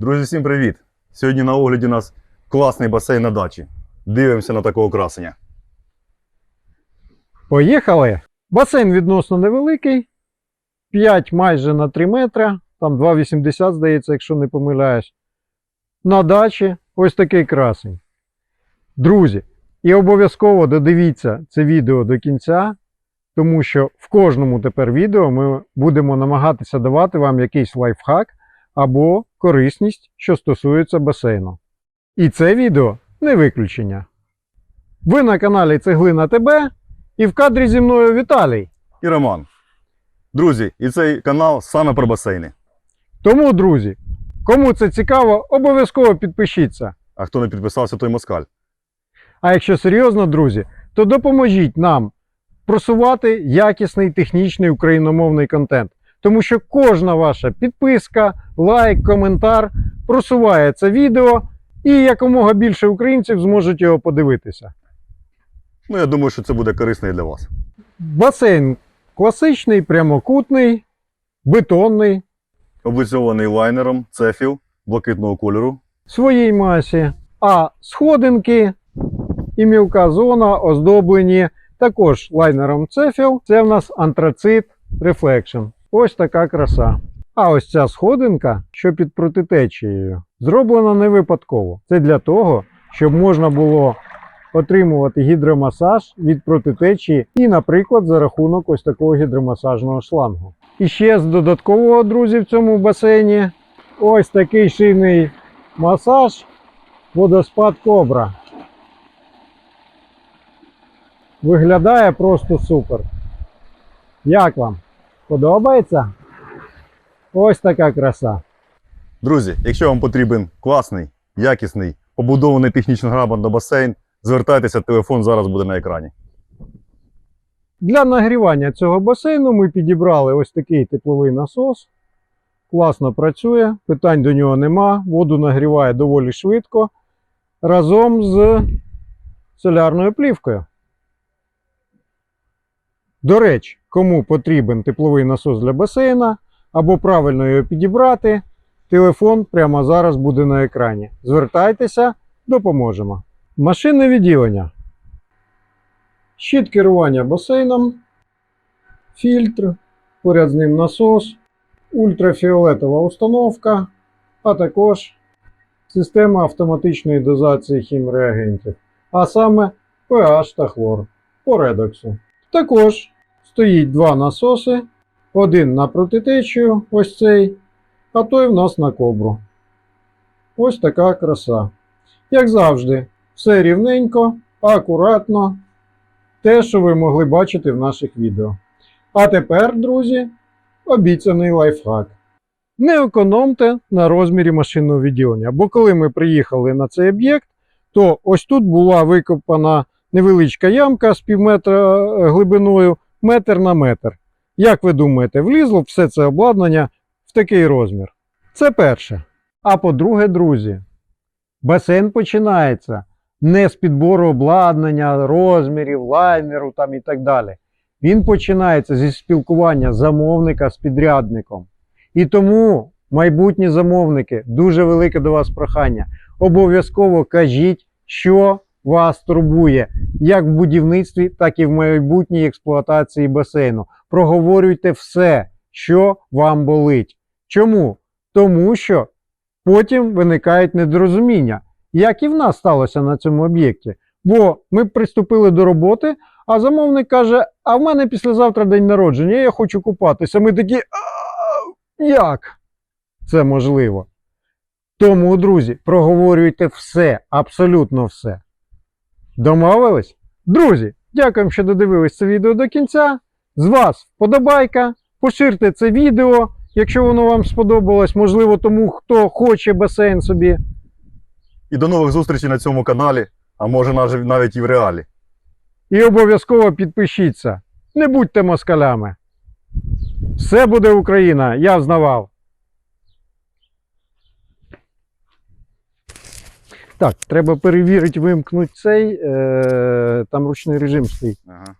Друзі, всім привіт! Сьогодні на огляді у нас класний басейн на дачі. Дивимося на такого красення. Поїхали. Басейн відносно невеликий. 5 майже на 3 метри. Там 2,80, здається, якщо не помиляюсь. На дачі ось такий красень. Друзі, і обов'язково додивіться це відео до кінця, тому що в кожному тепер відео ми будемо намагатися давати вам якийсь лайфхак або корисність, що стосується басейну. І це відео не виключення. Ви на каналі Цеглина ТБ. І в кадрі зі мною Віталій. І Роман. Друзі, і цей канал саме про басейни. Тому, друзі, кому це цікаво, обов'язково підпишіться. А хто не підписався, той москаль. А якщо серйозно, друзі, то допоможіть нам просувати якісний технічний україномовний контент. Тому що кожна ваша підписка, лайк, коментар просуває це відео, і якомога більше українців зможуть його подивитися. Ну, я думаю, що це буде корисно і для вас. Басейн класичний, прямокутний, бетонний, Облицьований лайнером, цефіл блакитного кольору. своїй масі, а сходинки і мілка зона оздоблені також лайнером Cefil. Це в нас антрацит Reflection. Ось така краса. А ось ця сходинка, що під протитечією, зроблена не випадково. Це для того, щоб можна було отримувати гідромасаж від протитечії і, наприклад, за рахунок ось такого гідромасажного шлангу. І ще з додаткового, друзі, в цьому басейні ось такий шийний масаж, водоспад кобра. Виглядає просто супер. Як вам? Подобається? Ось така краса. Друзі, якщо вам потрібен класний, якісний, побудований технічно грамотно басейн, звертайтеся, телефон зараз буде на екрані. Для нагрівання цього басейну ми підібрали ось такий тепловий насос. Класно працює, питань до нього нема. Воду нагріває доволі швидко разом з солярною плівкою. До речі, кому потрібен тепловий насос для басейна або правильно його підібрати, телефон прямо зараз буде на екрані. Звертайтеся, допоможемо. Машинне відділення. Щит керування басейном, фільтр, поряд з ним насос, ультрафіолетова установка, а також система автоматичної дозації хімреагентів, а саме pH та хлор по редоксу. Також стоїть два насоси, один на протитечію, ось цей, а той в нас на кобру. Ось така краса. Як завжди, все рівненько, акуратно те, що ви могли бачити в наших відео. А тепер, друзі, обіцяний лайфхак. Не економте на розмірі машинного відділення, бо коли ми приїхали на цей об'єкт, то ось тут була викопана невеличка ямка з півметра е, глибиною, метр на метр. Як ви думаєте, влізло все це обладнання в такий розмір? Це перше. А по-друге, друзі, басейн починається не з підбору обладнання, розмірів, лайнеру там і так далі. Він починається зі спілкування замовника з підрядником. І тому, майбутні замовники, дуже велике до вас прохання. Обов'язково кажіть, що вас турбує, як в будівництві, так і в майбутній експлуатації басейну. Проговорюйте все, що вам болить. Чому? Тому що потім виникають недорозуміння як і в нас сталося на цьому об'єкті. Бо ми приступили до роботи, а замовник каже: а в мене післязавтра день народження, я хочу купатися. Ми такі. Як? Це можливо. Тому, друзі, проговорюйте все, абсолютно все. Домовились? Друзі, дякуємо, що додивились це відео до кінця. З вас вподобайка, поширте це відео, якщо воно вам сподобалось, можливо, тому хто хоче басейн собі. І до нових зустрічей на цьому каналі, а може навіть і в реалі. І обов'язково підпишіться. Не будьте москалями. Все буде Україна, я взнавав. Так, треба перевірити, вимкнути цей. Е, там ручний режим стоїть. Ага.